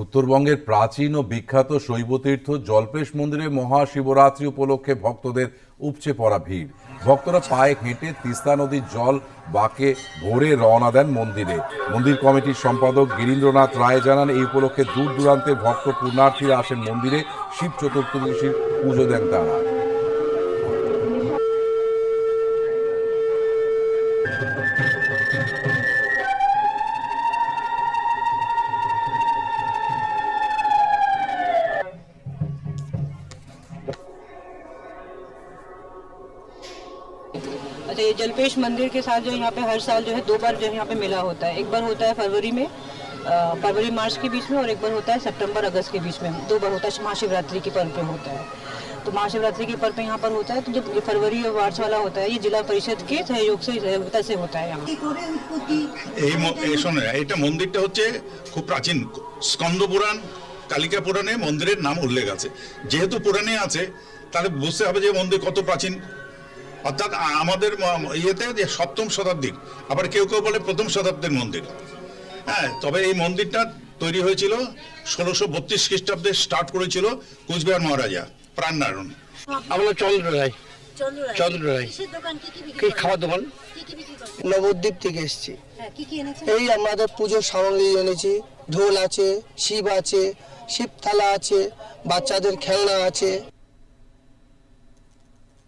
উত্তরবঙ্গের প্রাচীন ও বিখ্যাত শৈবতীর্থ জল্পেশ মন্দিরে মহাশিবরাত্রি উপলক্ষে ভক্তদের উপচে পড়া ভিড়। ভক্তরা পায়ে হেঁটে তিস্তা নদীর জল বাঁকে ভোরে রওনা দেন মন্দিরে। মন্দির কমিটির সম্পাদক গিরীন্দ্রনাথ রায় জানান, এই উপলক্ষে দূর দূরান্তের ভক্ত পূর্ণার্থীরা আসেন মন্দিরে। শিব চতুর্দশীর পুজো দেন তারা। अच्छा ये जलपेश मंदिर के साथ जो यहाँ पे हर साल जो है दो बार जो है यहाँ पे मेला होता है एक बार होता है फरवरी में अ, फरवरी मार्च के बीच में और एक बार होता है सितंबर अगस्त के बीच में दो बार होता है महाशिवरात्रि के पर्व पे होता है तो महाशिवरात्रि के पर्व पे यहाँ पर होता है तो जब ये फरवरी और मार्च वाला होता है ये जिला परिषद के सहयोग से सहयोगिता से होता है यहाँ এই ম- এই শোনে এটা মন্দিরটা হচ্ছে খুব প্রাচীন স্কন্দ পুরাণ কালিকা পুরাণে মন্দিরের নাম উল্লেখ আছে যেহেতু পুরাণে আছে তাহলে বুঝতে হবে যে মন্দির কত প্রাচীন অর্থাৎ আমাদের ইয়েতে যে সপ্তম শতাব্দীর আবার কেউ কেউ বলে প্রথম শতাব্দীর মন্দির। হ্যাঁ তবে এই মন্দিরটা তৈরি হয়েছিল ষোলোশো বত্রিশ খ্রিস্টাব্দে স্টার্ট করেছিল কুচবিহার মহারাজা প্রাণনারায়ণ। আমরা চন্দ্র রায়। চন্দ্র রায়। কি খাওয়ার দোকান? নবদ্বীপ থেকে এসেছি। হ্যাঁ কি কি এনেছেন? এই আমাদের পুজোর সামগ্রী এনেছি। ঢোল আছে শিব আছে শিব থালা আছে বাচ্চাদের খেলনা আছে।